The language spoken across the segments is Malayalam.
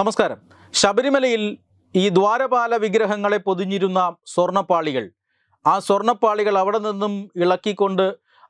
നമസ്കാരം. ശബരിമലയിൽ ഈ ദ്വാരപാല വിഗ്രഹങ്ങളെ പൊതിഞ്ഞിരുന്ന സ്വർണപ്പാളികൾ ആ സ്വർണപ്പാളികൾ അവിടെ നിന്നും ഇളക്കിക്കൊണ്ട്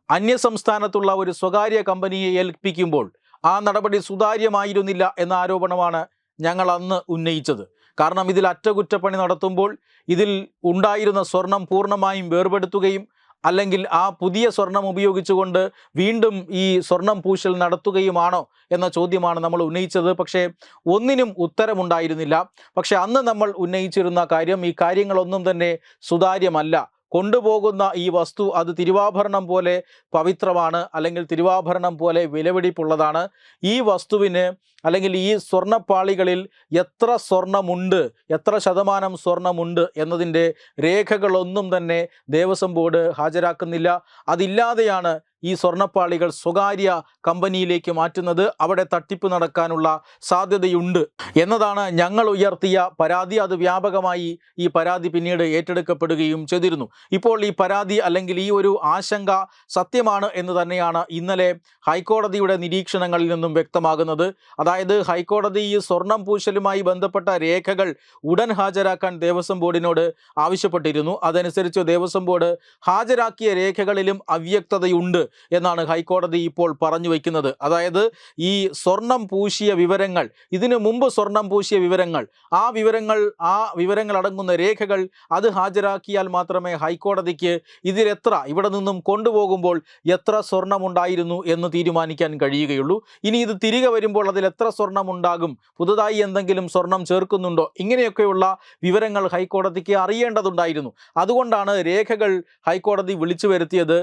അന്യസംസ്ഥാനത്തുള്ള ഒരു സ്വകാര്യ കമ്പനിയെ ഏൽപ്പിക്കുമ്പോൾ ആ നടപടി സുതാര്യമായിരുന്നില്ല എന്ന ആരോപണമാണ് ഞങ്ങൾ അന്ന് ഉന്നയിച്ചത്. കാരണം ഇതിൽ അറ്റകുറ്റപ്പണി നടത്തുമ്പോൾ ഇതിൽ ഉണ്ടായിരുന്ന സ്വർണം പൂർണമായും വേർപെടുത്തുകയും അല്ലെങ്കിൽ ആ പുതിയ സ്വർണം ഉപയോഗിച്ചുകൊണ്ട് വീണ്ടും ഈ സ്വർണം പൂശൽ നടത്തുകയുമാണോ എന്ന ചോദ്യമാണ് നമ്മൾ ഉന്നയിച്ചത്. പക്ഷേ ഒന്നിനും ഉത്തരമുണ്ടായിരുന്നില്ല. പക്ഷേ അന്ന് നമ്മൾ ഉന്നയിച്ചിരുന്ന കാര്യം ഈ കാര്യങ്ങളൊന്നും തന്നെ സുതാര്യമല്ല. കൊണ്ടുപോകുന്ന ഈ വസ്തു അത് തിരുവാഭരണം പോലെ പവിത്രമാണ് അല്ലെങ്കിൽ തിരുവാഭരണം പോലെ വിലപിടിപ്പുള്ളതാണ്. ഈ വസ്തുവിന് അല്ലെങ്കിൽ ഈ സ്വർണപ്പാളികളിൽ എത്ര സ്വർണമുണ്ട് എത്ര ശതമാനം സ്വർണമുണ്ട് എന്നതിന്റെ രേഖകളൊന്നും തന്നെ ദേവസ്വം ബോർഡ് ഹാജരാക്കുന്നില്ല. അതില്ലാതെയാണ് ഈ സ്വർണപ്പാളികൾ സ്വകാര്യ കമ്പനിയിലേക്ക് മാറ്റുന്നത് അവിടെ തട്ടിപ്പ് നടക്കാനുള്ള സാധ്യതയുണ്ട് എന്നതാണ് ഞങ്ങൾ ഉയർത്തിയ പരാതി. അത് വ്യാപകമായി ഈ പരാതി പിന്നീട് ഏറ്റെടുക്കപ്പെടുകയും ചെയ്തിരുന്നു. ഇപ്പോൾ ഈ പരാതി അല്ലെങ്കിൽ ഈ ഒരു ആശങ്ക സത്യമാണ് എന്ന് തന്നെയാണ് ഇന്നലെ ഹൈക്കോടതിയുടെ നിരീക്ഷണങ്ങളിൽ നിന്നും വ്യക്തമാകുന്നത്. അതായത് ഹൈക്കോടതി ഈ സ്വർണം പൂശലുമായി ബന്ധപ്പെട്ട രേഖകൾ ഉടൻ ഹാജരാക്കാൻ ദേവസ്വം ബോർഡിനോട് ആവശ്യപ്പെട്ടിരുന്നു. അതനുസരിച്ച് ദേവസ്വം ബോർഡ് ഹാജരാക്കിയ രേഖകളിലും അവ്യക്തതയുണ്ട്. എന്നാണ് ഹൈക്കോടതി ഇപ്പോൾ പറഞ്ഞു വയ്ക്കുന്നത് അതായത് ഈ സ്വർണം പൂശിയ വിവരങ്ങൾ ഇതിനു മുമ്പ് സ്വർണം പൂശിയ വിവരങ്ങൾ ആ വിവരങ്ങൾ ആ വിവരങ്ങൾ അടങ്ങുന്ന രേഖകൾ അത് ഹാജരാക്കിയാൽ മാത്രമേ ഹൈക്കോടതിക്ക് ഇതിലെത്ര ഇവിടെ നിന്നും കൊണ്ടുപോകുമ്പോൾ എത്ര സ്വർണമുണ്ടായിരുന്നു എന്ന് തീരുമാനിക്കാൻ കഴിയുകയുള്ളൂ. ഇനി ഇത് തിരികെ വരുമ്പോൾ അതിൽ എത്ര സ്വർണമുണ്ടാകും പുതുതായി എന്തെങ്കിലും സ്വർണം ചേർക്കുന്നുണ്ടോ ഇങ്ങനെയൊക്കെയുള്ള വിവരങ്ങൾ ഹൈക്കോടതിക്ക് അറിയേണ്ടതുണ്ടായിരുന്നു. അതുകൊണ്ടാണ് രേഖകൾ ഹൈക്കോടതി വിളിച്ചു വരുത്തിയത്.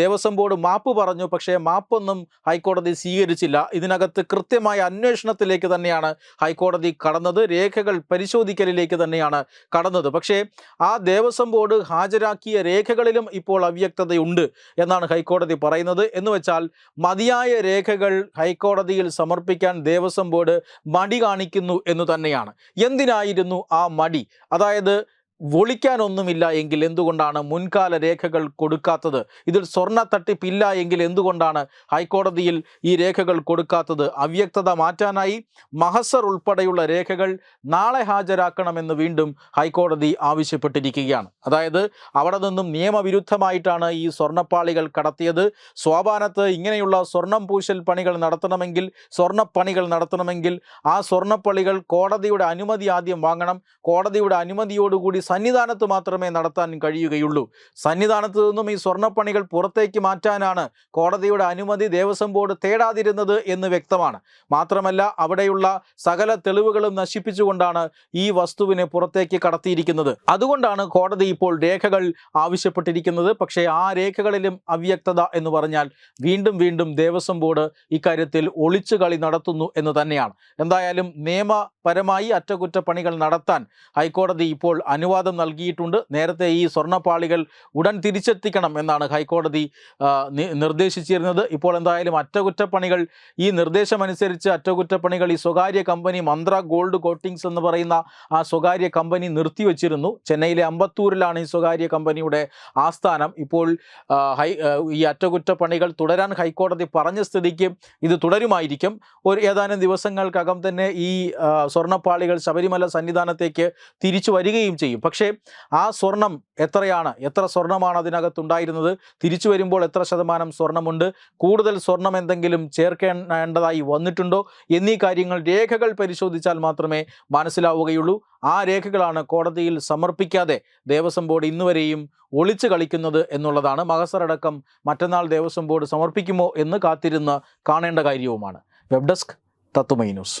ദേവസ്വം ബോർഡ് മാപ്പ് പറഞ്ഞു പക്ഷേ മാപ്പൊന്നും ഹൈക്കോടതി സ്വീകരിച്ചില്ല. ഇതിനകത്ത് കൃത്യമായ അന്വേഷണത്തിലേക്ക് തന്നെയാണ് ഹൈക്കോടതി കടന്നത്. രേഖകൾ പരിശോധിക്കലിലേക്ക് തന്നെയാണ് കടന്നത്. പക്ഷേ ആ ദേവസ്വം ബോർഡ് ഹാജരാക്കിയ രേഖകളിലും ഇപ്പോൾ അവ്യക്തതയുണ്ട് എന്നാണ് ഹൈക്കോടതി പറയുന്നത്. എന്ന് വെച്ചാൽ മതിയായ രേഖകൾ ഹൈക്കോടതിയിൽ സമർപ്പിക്കാൻ ദേവസ്വം ബോർഡ് മടി കാണിക്കുന്നു എന്ന് തന്നെയാണ്. എന്തിനായിരുന്നു ആ മടി? അതായത് ഒളിക്കാനൊന്നുമില്ല എങ്കിൽ എന്തുകൊണ്ടാണ് മുൻകാല രേഖകൾ കൊടുക്കാത്തത്? ഇതിൽ സ്വർണ തട്ടിപ്പില്ല എങ്കിൽ എന്തുകൊണ്ടാണ് ഹൈക്കോടതിയിൽ ഈ രേഖകൾ കൊടുക്കാത്തത്? അവ്യക്തത മാറ്റാനായി മഹസർ ഉൾപ്പെടെയുള്ള രേഖകൾ നാളെ ഹാജരാക്കണമെന്ന് വീണ്ടും ഹൈക്കോടതി ആവശ്യപ്പെട്ടിരിക്കുകയാണ്. അതായത് അവിടെ നിന്നും നിയമവിരുദ്ധമായിട്ടാണ് ഈ സ്വർണപ്പാളികൾ കടത്തിയത്. സ്വാപാനത്ത് ഇങ്ങനെയുള്ള സ്വർണം പൂശൽ പണികൾ നടത്തണമെങ്കിൽ സ്വർണപ്പണികൾ നടത്തണമെങ്കിൽ ആ സ്വർണപ്പണികൾ കോടതിയുടെ അനുമതി ആദ്യം വാങ്ങണം. കോടതിയുടെ അനുമതിയോടുകൂടി സന്നിധാനത്ത് മാത്രമേ നടത്താൻ കഴിയുകയുള്ളൂ. സന്നിധാനത്ത് നിന്നും ഈ സ്വർണപ്പണികൾ പുറത്തേക്ക് മാറ്റാനാണ് കോടതിയുടെ അനുമതി ദേവസ്വം ബോർഡ് തേടാതിരുന്നത് എന്ന് വ്യക്തമാണ്. മാത്രമല്ല അവിടെയുള്ള സകല തെളിവുകളും നശിപ്പിച്ചുകൊണ്ടാണ് ഈ വസ്തുവിനെ പുറത്തേക്ക് കടത്തിയിരിക്കുന്നത്. അതുകൊണ്ടാണ് കോടതി ഇപ്പോൾ രേഖകൾ ആവശ്യപ്പെട്ടിരിക്കുന്നത്. പക്ഷേ ആ രേഖകളിലും അവ്യക്തത എന്ന് പറഞ്ഞാൽ വീണ്ടും വീണ്ടും ദേവസ്വം ബോർഡ് ഇക്കാര്യത്തിൽ ഒളിച്ചു കളി നടത്തുന്നു എന്ന് തന്നെയാണ്. എന്തായാലും നിയമപരമായി അറ്റകുറ്റപ്പണികൾ നടത്താൻ ഹൈക്കോടതി ഇപ്പോൾ അനുവാദം നൽകിയിട്ടുണ്ട്. നേരത്തെ ഈ സ്വർണപ്പാളികൾ ഉടൻ തിരിച്ചെത്തിക്കണം എന്നാണ് ഹൈക്കോടതി നിർദ്ദേശിച്ചിരുന്നത്. ഇപ്പോൾ എന്തായാലും അറ്റകുറ്റപ്പണികൾ ഈ നിർദ്ദേശമനുസരിച്ച് അറ്റകുറ്റപ്പണികൾ ഈ സ്വകാര്യ കമ്പനി മന്ത്ര ഗോൾഡ് കോട്ടിങ്സ് എന്ന് പറയുന്ന ആ സ്വകാര്യ കമ്പനി നിർത്തിവെച്ചിരുന്നു. ചെന്നൈയിലെ അമ്പത്തൂരിലാണ് ഈ സ്വകാര്യ കമ്പനിയുടെ ആസ്ഥാനം. ഇപ്പോൾ ഈ അറ്റകുറ്റപ്പണികൾ തുടരാൻ ഹൈക്കോടതി പറഞ്ഞ സ്ഥിതിക്ക് ഇത് തുടരുമായിരിക്കും. ഒരു ഏതാനും ദിവസങ്ങൾക്കകം തന്നെ ഈ സ്വർണപ്പാളികൾ ശബരിമല സന്നിധാനത്തേക്ക് തിരിച്ചു വരികയും ചെയ്യും. പക്ഷേ ആ സ്വർണം എത്രയാണ്? എത്ര സ്വർണമാണ് അതിനകത്തുണ്ടായിരുന്നത്? തിരിച്ചു വരുമ്പോൾ എത്ര ശതമാനം സ്വർണമുണ്ട് കൂടുതൽ സ്വർണം എന്തെങ്കിലും ചേർക്കേണ്ടതായി വന്നിട്ടുണ്ടോ? എന്നീ കാര്യങ്ങൾ രേഖകൾ പരിശോധിച്ചാൽ മാത്രമേ മനസ്സിലാവുകയുള്ളൂ. ആ രേഖകളാണ് കോടതിയിൽ സമർപ്പിക്കാതെ ദേവസ്വം ബോർഡ് ഇന്നുവരെയും ഒളിച്ചു കളിക്കുന്നത് എന്നുള്ളതാണ്. മഹസറടക്കം മറ്റന്നാൾ ദേവസ്വം ബോർഡ് സമർപ്പിക്കുമോ എന്ന് കാത്തിരുന്ന് കാണേണ്ട കാര്യവുമാണ്. Web desk Tatwamayi news.